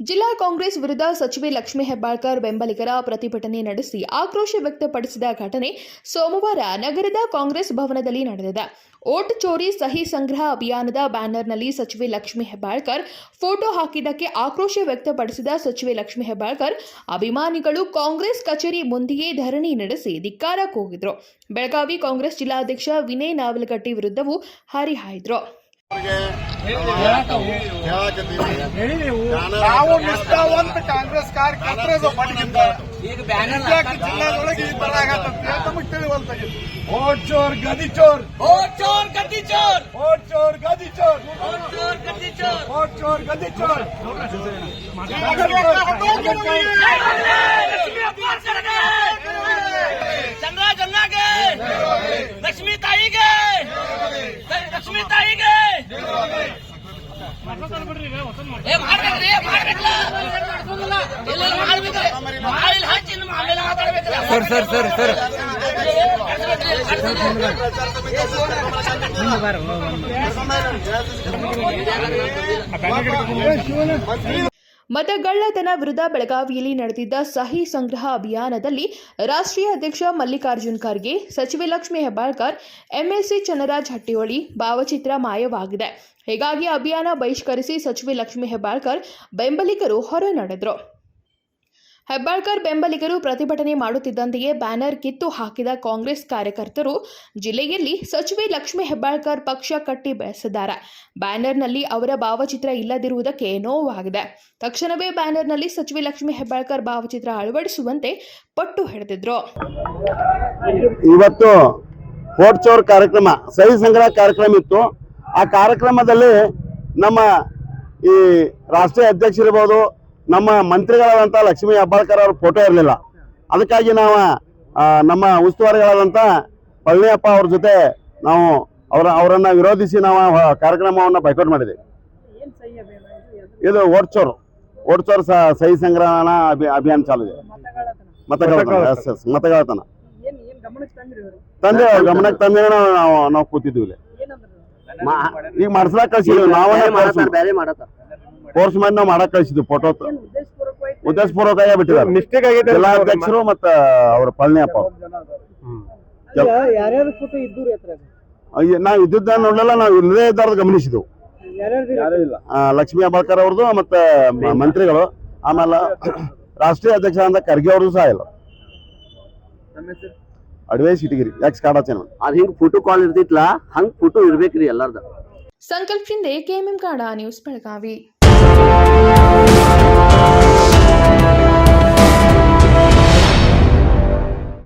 ಜಿಲ್ಲಾ ಕಾಂಗ್ರೆಸ್ ವಿರುದ್ಧ ಸಚಿವೆ ಲಕ್ಷ್ಮೀ ಹೆಬ್ಬಾಳ್ಕರ್ ಬೆಂಬಲಿಗರ ಪ್ರತಿಭಟನೆ ನಡೆಸಿ ಆಕ್ರೋಶ ವ್ಯಕ್ತಪಡಿಸಿದ ಘಟನೆ ಸೋಮವಾರ ನಗರದ ಕಾಂಗ್ರೆಸ್ ಭವನದಲ್ಲಿ ನಡೆದಿದೆ. ಓಟ್ ಚೋರಿ ಸಹಿ ಸಂಗ್ರಹ ಅಭಿಯಾನದ ಬ್ಯಾನರ್ನಲ್ಲಿ ಸಚಿವೆ ಲಕ್ಷ್ಮೀ ಹೆಬ್ಬಾಳ್ಕರ್ ಫೋಟೋ ಹಾಕಿದ್ದಕ್ಕೆ ಆಕ್ರೋಶ ವ್ಯಕ್ತಪಡಿಸಿದ ಸಚಿವೆ ಲಕ್ಷ್ಮೀ ಹೆಬ್ಬಾಳ್ಕರ್ ಅಭಿಮಾನಿಗಳು ಕಾಂಗ್ರೆಸ್ ಕಚೇರಿ ಮುಂದೆಯೇ ಧರಣಿ ನಡೆಸಿ ಧಿಕ್ಕಾರ ಕೂಗಿದ್ರು. ಬೆಳಗಾವಿ ಕಾಂಗ್ರೆಸ್ ಜಿಲ್ಲಾಧ್ಯಕ್ಷ ವಿನಯ್ ನಾವಲಗಟ್ಟಿ ವಿರುದ್ಧವೂ ಹರಿಹಾಯ್ದ್ರು. ನೀವು ನಾವು ನಿಷ್ಠಾವಂತ ಕಾಂಗ್ರೆಸ್ ಕಾರ್ಯಕರ್ತರು ಬಡಗಿಂದ ಈಗ ಬ್ಯಾನರ್ ಜಿಲ್ಲಾದೊಳಗೆ ಈ ತರ ಆಗತ್ತಂತ ನಮಗೆ ತಿಳಿವಲ್ತಾಗಿದೆ ಓಟ್ ಚೋರ್ ಗದಿ ಚೋರ್ ಓಟ್ ಚೋರ್ ಗದ್ದಿ ಚೋರ್ ಓಟ್ ಚೋರ್ ಗದಿ ಚೋರ್ ಓಟ್ ಚೋರ್ ಗದ್ದಿ ಚೋರ್ ಓಟ್ ಚೋರ್ ಗದಿ ಚೋರ್ ಸರ್ ಸರ್ ಸರ್ ಸರ್. ಮತಗಳ್ಳತನ ವಿರುದ್ಧ ಬೆಳಗಾವಿಯಲ್ಲಿ ನಡೆದಿದ್ದ ಸಹಿ ಸಂಗ್ರಹ ಅಭಿಯಾನದಲ್ಲಿ ರಾಷ್ಟ್ರೀಯ ಅಧ್ಯಕ್ಷ ಮಲ್ಲಿಕಾರ್ಜುನ್ ಖರ್ಗೆ, ಸಚಿವೆ ಲಕ್ಷ್ಮೀ ಹೆಬ್ಬಾಳ್ಕರ್ ಎಂಎಸ್ಸಿ ಚನ್ನರಾಜ್ ಹಟ್ಟಿಹೊಳಿ ಭಾವಚಿತ್ರ ಮಾಯವಾಗಿದೆ. ಹೀಗಾಗಿ ಅಭಿಯಾನ ಬಹಿಷ್ಕರಿಸಿ ಸಚಿವೆ ಲಕ್ಷ್ಮೀ ಹೆಬ್ಬಾಳ್ಕರ್ ಬೆಂಬಲಿಗರು ಹೊರ ನಡೆದರು. ಹೆಬ್ಬಾಳ್ಕರ್ ಬೆಂಬಲಿಗರು ಪ್ರತಿಭಟನೆ ಮಾಡುತ್ತಿದ್ದಂತೆಯೇ ಬ್ಯಾನರ್ ಕಿತ್ತು ಹಾಕಿದ ಕಾಂಗ್ರೆಸ್ ಕಾರ್ಯಕರ್ತರು ಜಿಲ್ಲೆಯಲ್ಲಿ ಸಚಿವೆ ಲಕ್ಷ್ಮೀ ಹೆಬ್ಬಾಳ್ಕರ್ ಪಕ್ಷ ಕಟ್ಟಿ ಬೆಳೆಸಿದ್ದಾರೆ. ಬ್ಯಾನರ್ನಲ್ಲಿ ಅವರ ಭಾವಚಿತ್ರ ಇಲ್ಲದಿರುವುದಕ್ಕೆ ನೋವಾಗಿದೆ. ತಕ್ಷಣವೇ ಬ್ಯಾನರ್ನಲ್ಲಿ ಸಚಿವೆ ಲಕ್ಷ್ಮೀ ಹೆಬ್ಬಾಳ್ಕರ್ ಭಾವಚಿತ್ರ ಅಳವಡಿಸುವಂತೆ ಪಟ್ಟು ಹಿಡಿದಿದ್ರು. ಇವತ್ತು ಕಾರ್ಯಕ್ರಮ ಸಂಗ್ರಹ ಕಾರ್ಯಕ್ರಮ ಇತ್ತು. ಆ ಕಾರ್ಯಕ್ರಮದಲ್ಲಿ ನಮ್ಮ ಈ ರಾಷ್ಟ್ರೀಯ ಅಧ್ಯಕ್ಷರಿರ್ಬೋದು ನಮ್ಮ ಮಂತ್ರಿಗಳಾದಂಥ ಲಕ್ಷ್ಮೀ ಹೆಬ್ಬಾಳ್ಕರ್ ಅವ್ರ ಫೋಟೋ ಇರಲಿಲ್ಲ. ಅದಕ್ಕಾಗಿ ನಾವು ನಮ್ಮ ಉಸ್ತುವಾರಿಗಳಾದಂಥ ಪಳನಿಯಪ್ಪ ಅವ್ರ ಜೊತೆ ನಾವು ಅವರ ಅವರನ್ನು ವಿರೋಧಿಸಿ ನಾವು ಕಾರ್ಯಕ್ರಮವನ್ನು ಬೈಕೌಟ್ ಮಾಡಿದ್ವಿ. ಇದು ಓಡ್ಚೋರು ಓಡ್ಚೋರು ಸಹಿ ಸಂಗ್ರಹಣ ಅಭಿ ಅಭಿಯಾನ ಚಾಲು ಇದೆ. ಎಸ್ ಮತಗಳತನ. ತಂದೆ ಗಮನಕ್ಕೆ ತಂದೆ ನಾವು ನಾವು- ಕೂತಿದ್ವಿ ಇಲ್ಲಿ. ಈಗ ಮಾಡ್ಸಲಾಕ್ ಕಳ್ಸಿದ್ವಿ ನಾವೇ ಕೋರ್ಸ್ ಮಾಡಿ ನಾವು ಮಾಡಕ್ ಕಳ್ಸಿದ್ವಿ ಫೋಟೋ ಉದ್ದೇಶಪೂರ್ವಕ ಬಿಟ್ಟಿದ್ದಾರೆ. ಮಿಸ್ಟೇಕ್ ಆಗಿದೆ ಅಧ್ಯಕ್ಷರು ಮತ್ತ ಅವ್ರ ಪಳನಿಯಪ್ಪ ಅಪ್ಪ ಯಾರ್ಯಾರ ಫೋಟೋ ಇದ್ದೂರಿ ಹತ್ರ ಅಯ್ಯ, ನಾವ್ ಇದ್ದದ್ದ ನೋಡಲ್ಲ ನಾವು ಇಲ್ಲದೇ ಇದ್ದಾರ ಗಮನಿಸಿದ್ವು. ಲಕ್ಷ್ಮೀ ಹೆಬ್ಬಾಳ್ಕರ್ ಅವ್ರದ್ದು ಮತ್ತೆ ಮಂತ್ರಿಗಳು. ಆಮೇಲೆ ರಾಷ್ಟ್ರೀಯ ಅಧ್ಯಕ್ಷ. ಅಂತ ಖರ್ಗೆ ಅವ್ರದ್ದು ಸಹ ಇಲ್ಲ. ಅಡ್ವೈಸ್ ಇಟ್ಟಿಗಿರಿ ಯಾಕೆ ಸ್ಕಾಡ್ ಹಚ್ಚೇನ ಅದು ಹಿಂಗೆ ಫೋಟೋ ಕಾಲ್ ಇರ್ತಿತ್ಲ? ಹಂಗೆ ಫೋಟೋ ಇರ್ಬೇಕ್ರಿ ಎಲ್ಲಾರ್ದು. ಸಂಕಲ್ಪದಿಂದ ಕೆಎಂಎಂ ಕಾಡ ನ್ಯೂಸ್ ಬೆಳಗಾವಿ.